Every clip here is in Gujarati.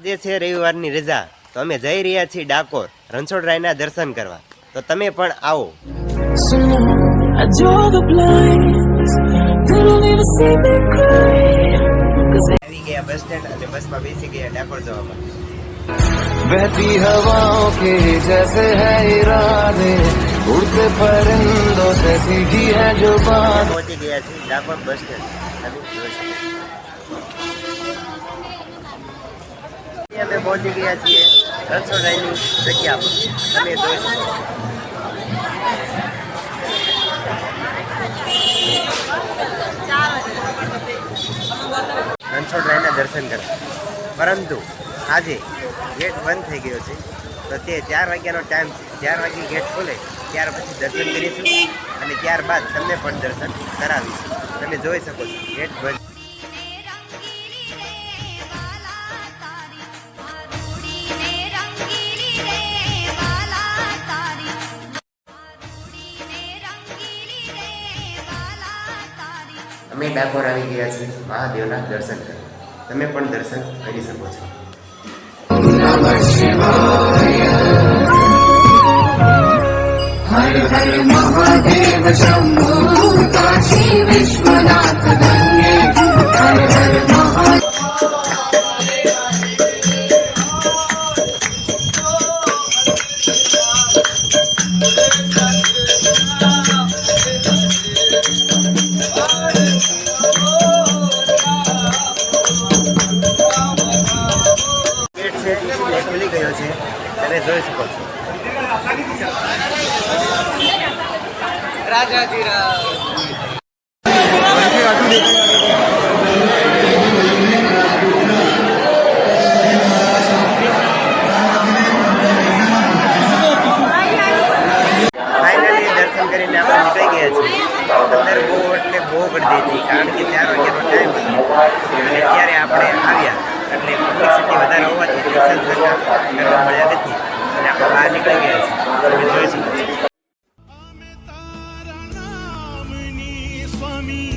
આજે છે રવિવારની રજા તો અમે જઈ રહ્યા છીએ ડાકોર રણછોડરાયના દર્શન કરવા તો તમે પણ આવો So I draw the blinds. They don't even see me cry. Cause આવી ગયા બસ સ્ટેન્ડ અને બસમાં બેસી ગયા ડાકોર જવા માટે बहती हवाओं के जैसे है इरादे उड़ते परिंदों से सीखी है जो बात પહોંચી ગયા છીએ ડાકોર બસ સ્ટેન્ડ અહીં અમે પહોંચી ગયા છીએ રણછોડરાયની જગ્યા પર. તમે રણછોડરાયના દર્શન કરવા. પરંતુ આજે ગેટ બંધ થઈ ગયો છે. તો તે ચાર વાગ્યાનો ટાઈમ છે. ચાર વાગે ગેટ ખોલે, ત્યાર પછી દર્શન કરીશું અને ત્યારબાદ તમને પણ દર્શન કરાવીશું. તમે જોઈ શકો છો ગેટ બંધ. અમે ડાકોર આવી ગયા છીએ મહાદેવના દર્શન કરવા તમે પણ દર્શન કરી શકો છો. ગેટ કે ચાર વાગ્યાનો ટાઈમ હતો. અને ત્યારે આપણે આવ્યા. એટલે પબ્લિસિટી વધારે હોવાથી દર્શન કરવા મળ્યા નથી. અને આપણે બહાર નીકળી ગયા છીએ તમે જોઈ શકો છો નામની સ્વામી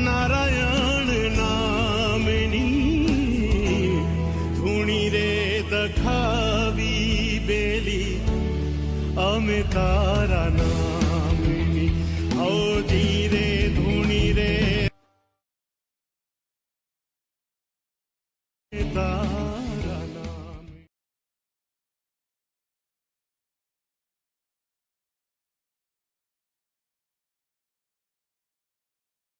નારાયણ નામની ધૂણી